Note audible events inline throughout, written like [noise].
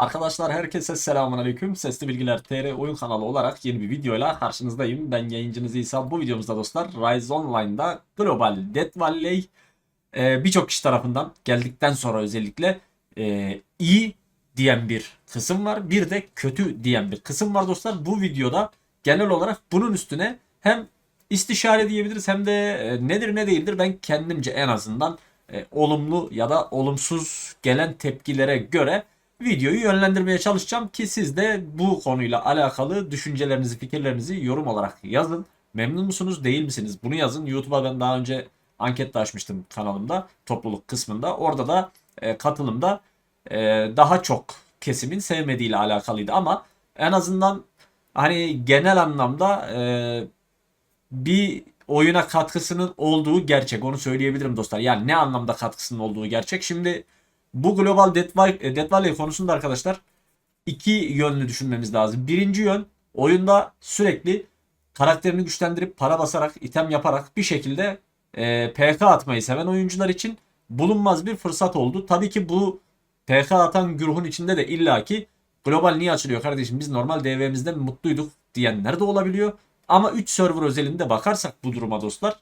Arkadaşlar herkese selamun aleyküm. Sesli Bilgiler TR oyun kanalı olarak yeni bir videoyla karşınızdayım. Ben yayıncınız İsa. Bu videomuzda dostlar Rise Online'da Global Death Valley e, birçok kişi tarafından geldikten sonra özellikle e, iyi diyen bir kısım var. Bir de kötü diyen bir kısım var dostlar. Bu videoda genel olarak bunun üstüne hem istişare diyebiliriz hem de e, nedir ne değildir ben kendimce en azından e, olumlu ya da olumsuz gelen tepkilere göre videoyu yönlendirmeye çalışacağım ki siz de bu konuyla alakalı düşüncelerinizi, fikirlerinizi yorum olarak yazın. Memnun musunuz, değil misiniz? Bunu yazın. YouTube'a ben daha önce anket açmıştım kanalımda, topluluk kısmında. Orada da e, katılımda e, daha çok kesimin sevmediğiyle alakalıydı ama en azından hani genel anlamda e, bir oyuna katkısının olduğu gerçek. Onu söyleyebilirim dostlar. Yani ne anlamda katkısının olduğu gerçek. Şimdi bu Global Death Death Valley konusunda arkadaşlar iki yönlü düşünmemiz lazım. Birinci yön oyunda sürekli karakterini güçlendirip para basarak, item yaparak bir şekilde e, PK atmayı seven oyuncular için bulunmaz bir fırsat oldu. Tabii ki bu PK atan güruhun içinde de illaki global niye açılıyor kardeşim biz normal DV'mizde mutluyduk diyenler de olabiliyor. Ama 3 server özelinde bakarsak bu duruma dostlar.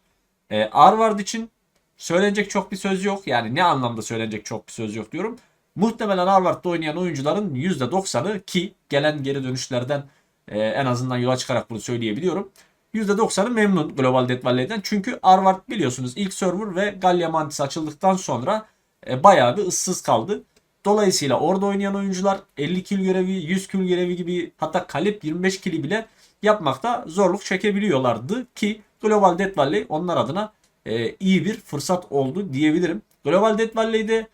E, Arvard için söylenecek çok bir söz yok. Yani ne anlamda söylenecek çok bir söz yok diyorum. Muhtemelen Harvard'da oynayan oyuncuların %90'ı ki gelen geri dönüşlerden e, en azından yola çıkarak bunu söyleyebiliyorum. %90'ı memnun Global Death Valley'den. Çünkü Harvard biliyorsunuz ilk server ve Gallia Mantis açıldıktan sonra e, bayağı bir ıssız kaldı. Dolayısıyla orada oynayan oyuncular 50 kill görevi, 100 kill görevi gibi hatta Kalip 25 kill'i bile yapmakta zorluk çekebiliyorlardı ki Global Death Valley onlar adına e, iyi bir fırsat oldu diyebilirim. Global Death Valley'de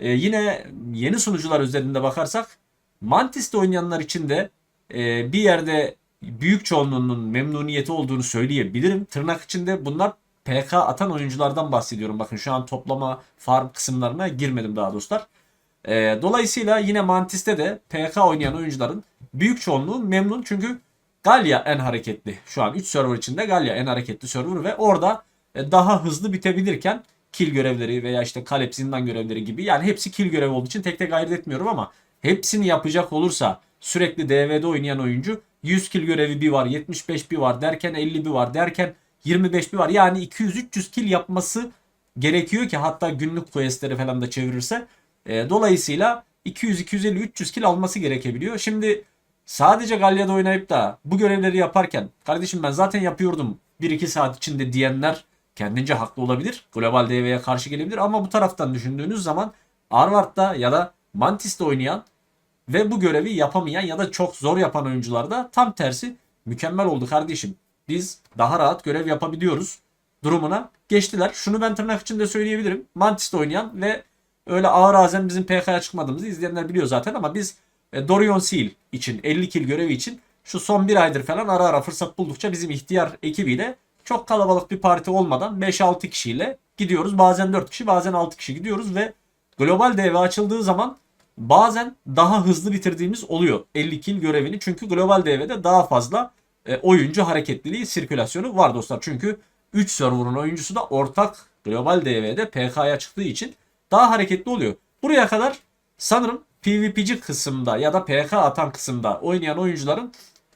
e, yine yeni sunucular üzerinde bakarsak Mantis'te oynayanlar için de e, bir yerde büyük çoğunluğunun memnuniyeti olduğunu söyleyebilirim. Tırnak içinde bunlar PK atan oyunculardan bahsediyorum. Bakın şu an toplama farm kısımlarına girmedim daha dostlar. E, dolayısıyla yine Mantis'te de PK oynayan oyuncuların büyük çoğunluğu memnun. Çünkü Galya en hareketli. Şu an 3 server içinde Galya en hareketli server ve orada daha hızlı bitebilirken kill görevleri veya işte kalep zindan görevleri gibi yani hepsi kill görevi olduğu için tek tek ayırt etmiyorum ama hepsini yapacak olursa sürekli DV'de oynayan oyuncu 100 kill görevi bir var 75 bir var derken 50 bir var derken 25 bir var yani 200-300 kill yapması gerekiyor ki hatta günlük questleri falan da çevirirse e, dolayısıyla 200-250-300 kill alması gerekebiliyor. Şimdi sadece Galya'da oynayıp da bu görevleri yaparken kardeşim ben zaten yapıyordum 1-2 saat içinde diyenler kendince haklı olabilir. Global DV'ye karşı gelebilir ama bu taraftan düşündüğünüz zaman Harvard'da ya da Mantis'te oynayan ve bu görevi yapamayan ya da çok zor yapan oyuncularda tam tersi mükemmel oldu kardeşim. Biz daha rahat görev yapabiliyoruz durumuna geçtiler. Şunu ben tırnak içinde söyleyebilirim. Mantis'te oynayan ve öyle ağır azen bizim PK'ya çıkmadığımızı izleyenler biliyor zaten ama biz e, Dorion Seal için 50 kill görevi için şu son bir aydır falan ara ara fırsat buldukça bizim ihtiyar ekibiyle çok kalabalık bir parti olmadan 5-6 kişiyle gidiyoruz. Bazen 4 kişi bazen 6 kişi gidiyoruz ve global DV açıldığı zaman bazen daha hızlı bitirdiğimiz oluyor 50 kill görevini. Çünkü global DV'de daha fazla e, oyuncu hareketliliği, sirkülasyonu var dostlar. Çünkü 3 server'ın oyuncusu da ortak global DV'de PK'ya çıktığı için daha hareketli oluyor. Buraya kadar sanırım PvP'ci kısımda ya da PK atan kısımda oynayan oyuncuların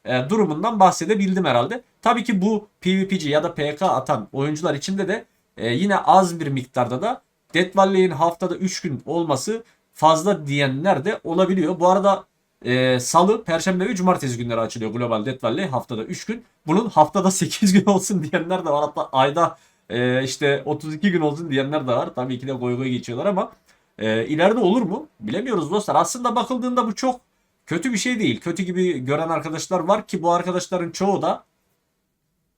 e, durumundan bahsedebildim herhalde. Tabii ki bu PvP'ci ya da PK atan oyuncular içinde de e, yine az bir miktarda da Death Valley'in haftada 3 gün olması fazla diyenler de olabiliyor. Bu arada e, salı, perşembe ve cumartesi günleri açılıyor Global Death Valley haftada 3 gün. Bunun haftada 8 [laughs] gün olsun diyenler de var. Hatta ayda işte 32 gün olsun diyenler de var. Tabii ki de goy goy geçiyorlar ama ileride olur mu? Bilemiyoruz dostlar. Aslında bakıldığında bu çok kötü bir şey değil. Kötü gibi gören arkadaşlar var ki bu arkadaşların çoğu da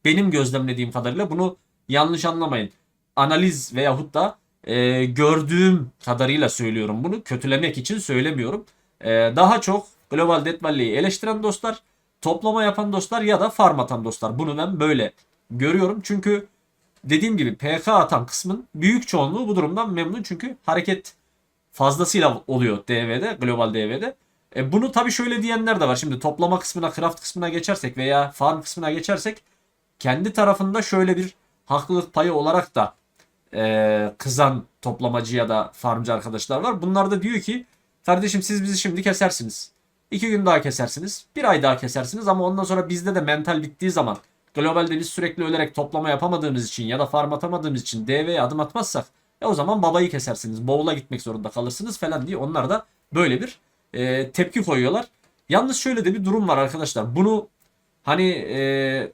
benim gözlemlediğim kadarıyla bunu yanlış anlamayın. Analiz veyahut da e, gördüğüm kadarıyla söylüyorum bunu. Kötülemek için söylemiyorum. E, daha çok Global Death Valley'i eleştiren dostlar, toplama yapan dostlar ya da farm atan dostlar. Bunu ben böyle görüyorum. Çünkü dediğim gibi PK atan kısmın büyük çoğunluğu bu durumdan memnun. Çünkü hareket fazlasıyla oluyor DV'de, Global DV'de. E bunu tabii şöyle diyenler de var. Şimdi toplama kısmına, craft kısmına geçersek veya farm kısmına geçersek kendi tarafında şöyle bir haklılık payı olarak da e, kızan toplamacı ya da farmcı arkadaşlar var. Bunlar da diyor ki Kardeşim siz bizi şimdi kesersiniz. İki gün daha kesersiniz. Bir ay daha kesersiniz ama ondan sonra bizde de mental bittiği zaman globalde biz sürekli ölerek toplama yapamadığımız için ya da farm atamadığımız için DV'ye adım atmazsak e o zaman babayı kesersiniz. Bowl'a gitmek zorunda kalırsınız falan diye onlar da böyle bir e, tepki koyuyorlar. Yalnız şöyle de bir durum var arkadaşlar. Bunu hani e,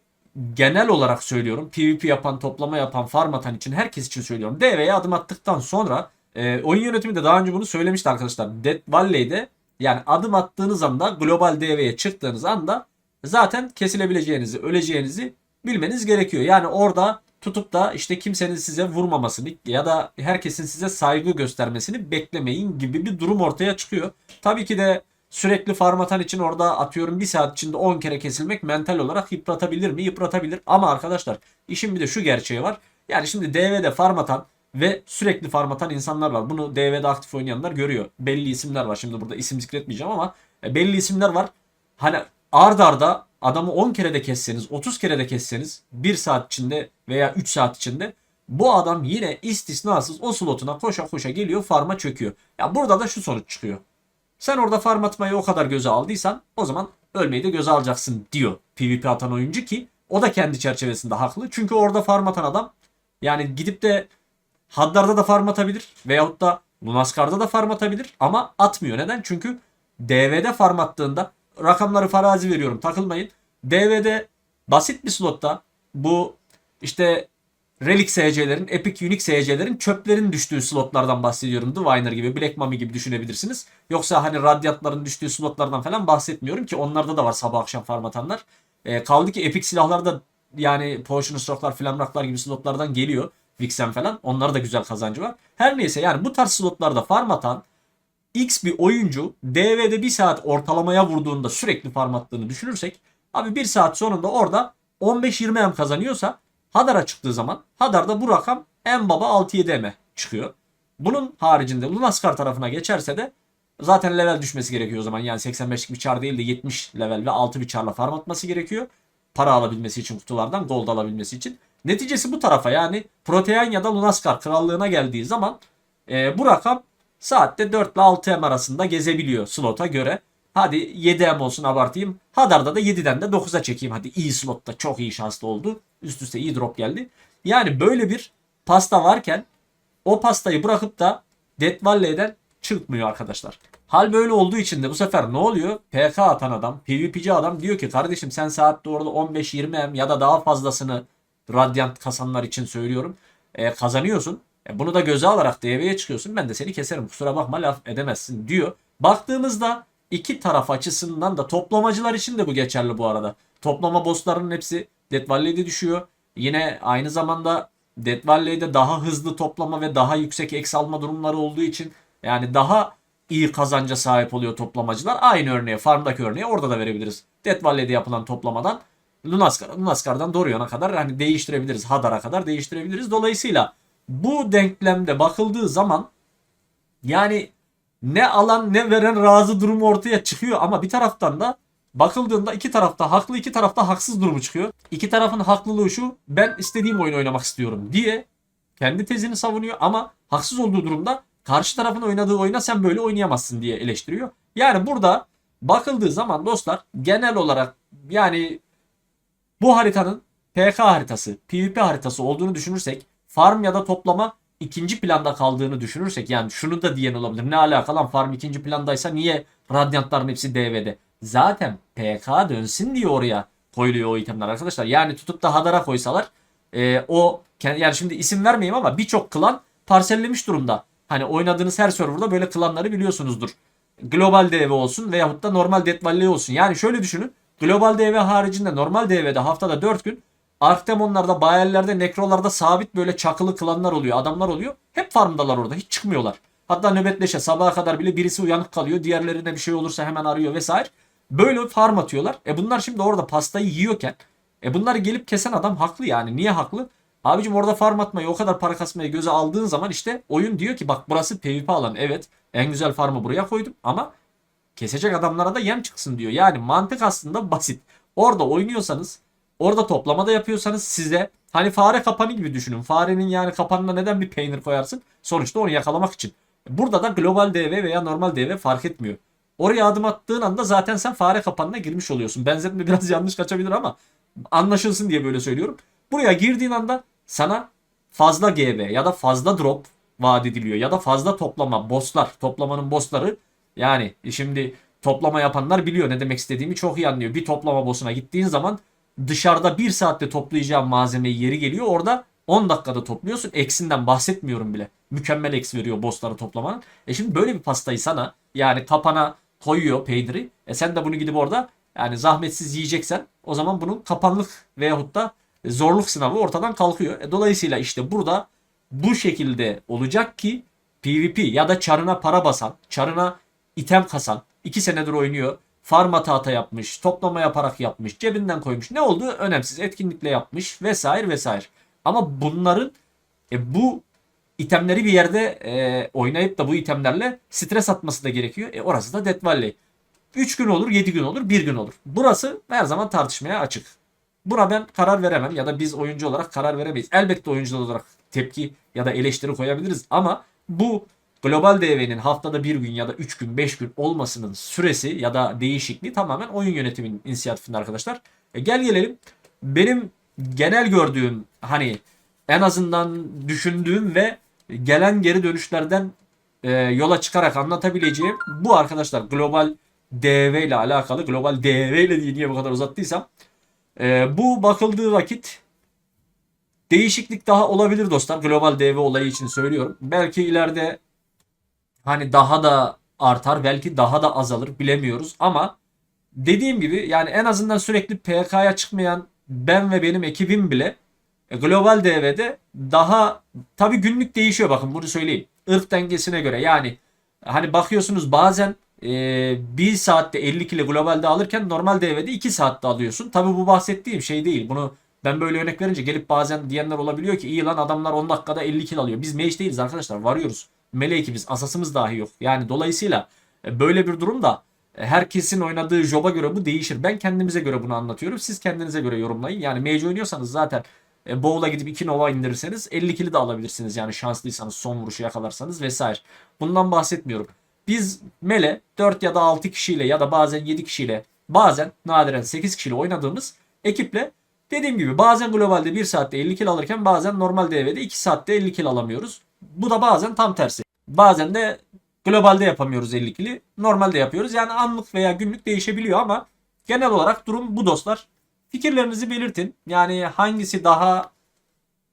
genel olarak söylüyorum. PvP yapan, toplama yapan, farm atan için herkes için söylüyorum. DV'ye adım attıktan sonra e, oyun yönetimi de daha önce bunu söylemişti arkadaşlar. Dead Valley'de yani adım attığınız anda global DV'ye çıktığınız anda zaten kesilebileceğinizi, öleceğinizi bilmeniz gerekiyor. Yani orada tutup da işte kimsenin size vurmamasını ya da herkesin size saygı göstermesini beklemeyin gibi bir durum ortaya çıkıyor. Tabii ki de sürekli farm atan için orada atıyorum bir saat içinde 10 kere kesilmek mental olarak yıpratabilir mi? Yıpratabilir. Ama arkadaşlar işin bir de şu gerçeği var. Yani şimdi DV'de farm atan ve sürekli farm atan insanlar var. Bunu DV'de aktif oynayanlar görüyor. Belli isimler var. Şimdi burada isim zikretmeyeceğim ama belli isimler var. Hani ard arda adamı 10 kere de kesseniz, 30 kere de kesseniz 1 saat içinde veya 3 saat içinde bu adam yine istisnasız o slotuna koşa koşa geliyor farma çöküyor. Ya burada da şu sonuç çıkıyor. Sen orada farm atmayı o kadar göze aldıysan o zaman ölmeyi de göze alacaksın diyor PvP atan oyuncu ki o da kendi çerçevesinde haklı. Çünkü orada farm atan adam yani gidip de Haddar'da da farm atabilir veyahut da Lunaskar'da da farm atabilir ama atmıyor. Neden? Çünkü DV'de farm attığında rakamları farazi veriyorum takılmayın. DV'de basit bir slotta bu işte Relic SC'lerin, Epic Unique SC'lerin çöplerin düştüğü slotlardan bahsediyorum. Diviner gibi, Black Mummy gibi düşünebilirsiniz. Yoksa hani radyatların düştüğü slotlardan falan bahsetmiyorum ki onlarda da var sabah akşam farm atanlar. E, kaldı ki Epic silahlar da yani Potion Stroke'lar, Flamrock'lar gibi slotlardan geliyor. Vixen falan. Onlara da güzel kazancı var. Her neyse yani bu tarz slotlarda farm atan X bir oyuncu DV'de bir saat ortalamaya vurduğunda sürekli farm attığını düşünürsek abi bir saat sonunda orada 15-20 M kazanıyorsa Hadar'a çıktığı zaman Hadar'da bu rakam en baba 6-7 M çıkıyor. Bunun haricinde Lunaskar tarafına geçerse de zaten level düşmesi gerekiyor o zaman. Yani 85'lik bir çar değil de 70 level ve 6 bir çarla farm atması gerekiyor. Para alabilmesi için kutulardan gold alabilmesi için. Neticesi bu tarafa yani Protean ya da Lunaskar krallığına geldiği zaman e, bu rakam saatte 4 ile 6 M arasında gezebiliyor slota göre. Hadi 7 M olsun abartayım. Hadar'da da 7'den de 9'a çekeyim. Hadi iyi slotta çok iyi şanslı oldu. Üst üste iyi drop geldi. Yani böyle bir pasta varken o pastayı bırakıp da Death Valley'den çıkmıyor arkadaşlar. Hal böyle olduğu için de bu sefer ne oluyor? PK atan adam, PvP'ci adam diyor ki kardeşim sen saatte orada 15-20 M ya da daha fazlasını Radiant kasanlar için söylüyorum. E, kazanıyorsun. E, bunu da göze alarak DV'ye çıkıyorsun. Ben de seni keserim. Kusura bakma laf edemezsin diyor. Baktığımızda iki taraf açısından da toplamacılar için de bu geçerli bu arada. Toplama bosslarının hepsi Death Valley'de düşüyor. Yine aynı zamanda Death Valley'de daha hızlı toplama ve daha yüksek eks alma durumları olduğu için yani daha iyi kazanca sahip oluyor toplamacılar. Aynı örneği, farmdaki örneği orada da verebiliriz. Death Valley'de yapılan toplamadan Lunaskar, Lunaskar'dan Dorion'a kadar hani değiştirebiliriz. Hadar'a kadar değiştirebiliriz. Dolayısıyla bu denklemde bakıldığı zaman yani ne alan ne veren razı durumu ortaya çıkıyor ama bir taraftan da bakıldığında iki tarafta haklı iki tarafta haksız durumu çıkıyor. İki tarafın haklılığı şu ben istediğim oyunu oynamak istiyorum diye kendi tezini savunuyor ama haksız olduğu durumda karşı tarafın oynadığı oyuna sen böyle oynayamazsın diye eleştiriyor. Yani burada bakıldığı zaman dostlar genel olarak yani bu haritanın PK haritası, PvP haritası olduğunu düşünürsek farm ya da toplama ikinci planda kaldığını düşünürsek yani şunu da diyen olabilir. Ne alaka lan farm ikinci plandaysa niye radyantların hepsi DV'de? Zaten PK dönsün diye oraya koyuluyor o itemler arkadaşlar. Yani tutup da Hadar'a koysalar e, o yani şimdi isim vermeyeyim ama birçok klan parsellemiş durumda. Hani oynadığınız her serverda böyle klanları biliyorsunuzdur. Global DV olsun veyahut da normal Death Valley olsun. Yani şöyle düşünün. Global DV haricinde normal DV'de haftada 4 gün Artemonlarda, Bayerlerde, Nekrolarda sabit böyle çakılı klanlar oluyor. Adamlar oluyor. Hep farmdalar orada. Hiç çıkmıyorlar. Hatta nöbetleşe sabaha kadar bile birisi uyanık kalıyor. Diğerlerine bir şey olursa hemen arıyor vesaire. Böyle farm atıyorlar. E bunlar şimdi orada pastayı yiyorken e bunları gelip kesen adam haklı yani. Niye haklı? Abicim orada farm atmayı o kadar para kasmayı göze aldığın zaman işte oyun diyor ki bak burası PvP alanı. Evet en güzel farmı buraya koydum ama kesecek adamlara da yem çıksın diyor. Yani mantık aslında basit. Orada oynuyorsanız orada toplama da yapıyorsanız size hani fare kapanı gibi düşünün. Farenin yani kapanına neden bir peynir koyarsın? Sonuçta onu yakalamak için. Burada da global DV veya normal DV fark etmiyor. Oraya adım attığın anda zaten sen fare kapanına girmiş oluyorsun. Benzetme [laughs] biraz yanlış kaçabilir ama anlaşılsın diye böyle söylüyorum. Buraya girdiğin anda sana fazla GB ya da fazla drop vaat ediliyor ya da fazla toplama bosslar toplamanın bossları yani şimdi toplama yapanlar biliyor ne demek istediğimi çok iyi anlıyor. Bir toplama boss'una gittiğin zaman dışarıda bir saatte toplayacağın malzemeyi yeri geliyor orada 10 dakikada topluyorsun. Eksinden bahsetmiyorum bile. Mükemmel eks veriyor bossları toplamanın. E şimdi böyle bir pastayı sana yani kapana koyuyor peyniri. E sen de bunu gidip orada yani zahmetsiz yiyeceksen o zaman bunun kapanlık veyahut da zorluk sınavı ortadan kalkıyor. E dolayısıyla işte burada bu şekilde olacak ki PvP ya da çarına para basan, çarına item kasan, 2 senedir oynuyor. Farm hata yapmış, toplama yaparak yapmış, cebinden koymuş. Ne olduğu önemsiz. Etkinlikle yapmış vesaire vesaire. Ama bunların e, bu itemleri bir yerde e, oynayıp da bu itemlerle stres atması da gerekiyor. E, orası da Death Valley. 3 gün olur, 7 gün olur, 1 gün olur. Burası her zaman tartışmaya açık. Buna ben karar veremem ya da biz oyuncu olarak karar veremeyiz. Elbette oyuncular olarak tepki ya da eleştiri koyabiliriz ama bu global DV'nin haftada bir gün ya da 3 gün 5 gün olmasının süresi ya da değişikliği tamamen oyun yönetiminin inisiyatifinde arkadaşlar. E gel gelelim benim genel gördüğüm hani en azından düşündüğüm ve gelen geri dönüşlerden e, yola çıkarak anlatabileceğim bu arkadaşlar global DV ile alakalı global DV ile diye niye bu kadar uzattıysam e, bu bakıldığı vakit değişiklik daha olabilir dostlar. Global DV olayı için söylüyorum. Belki ileride hani daha da artar, belki daha da azalır bilemiyoruz ama dediğim gibi yani en azından sürekli PK'ya çıkmayan ben ve benim ekibim bile e, Global DV'de daha tabi günlük değişiyor bakın bunu söyleyeyim. Irk dengesine göre yani hani bakıyorsunuz bazen e, 1 saatte 50 kilo globalde alırken normal DV'de 2 saatte alıyorsun. Tabi bu bahsettiğim şey değil. Bunu ben böyle örnek verince gelip bazen diyenler olabiliyor ki iyi lan adamlar 10 dakikada 50 kilo alıyor. Biz mage değiliz arkadaşlar varıyoruz. Mele ekibiz asasımız dahi yok. Yani dolayısıyla e, böyle bir durumda e, herkesin oynadığı joba göre bu değişir. Ben kendimize göre bunu anlatıyorum. Siz kendinize göre yorumlayın. Yani mage oynuyorsanız zaten e, Bowl'a gidip 2 Nova indirirseniz 50 kili de alabilirsiniz. Yani şanslıysanız son vuruşu yakalarsanız vesaire. Bundan bahsetmiyorum. Biz Mele 4 ya da 6 kişiyle ya da bazen 7 kişiyle bazen nadiren 8 kişiyle oynadığımız ekiple dediğim gibi bazen globalde 1 saatte 50 kill alırken bazen normal DV'de 2 saatte 50 kill alamıyoruz. Bu da bazen tam tersi. Bazen de globalde yapamıyoruz 50 kili. Normalde yapıyoruz. Yani anlık veya günlük değişebiliyor ama genel olarak durum bu dostlar. Fikirlerinizi belirtin. Yani hangisi daha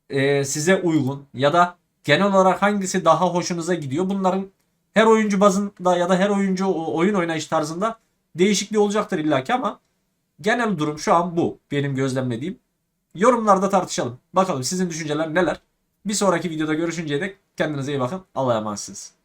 e, size uygun ya da genel olarak hangisi daha hoşunuza gidiyor. Bunların her oyuncu bazında ya da her oyuncu oyun oynayış tarzında değişikliği olacaktır illaki ama genel durum şu an bu benim gözlemlediğim. Yorumlarda tartışalım. Bakalım sizin düşünceler neler? Bir sonraki videoda görüşünceye dek kendinize iyi bakın. Allah'a emanetsiniz.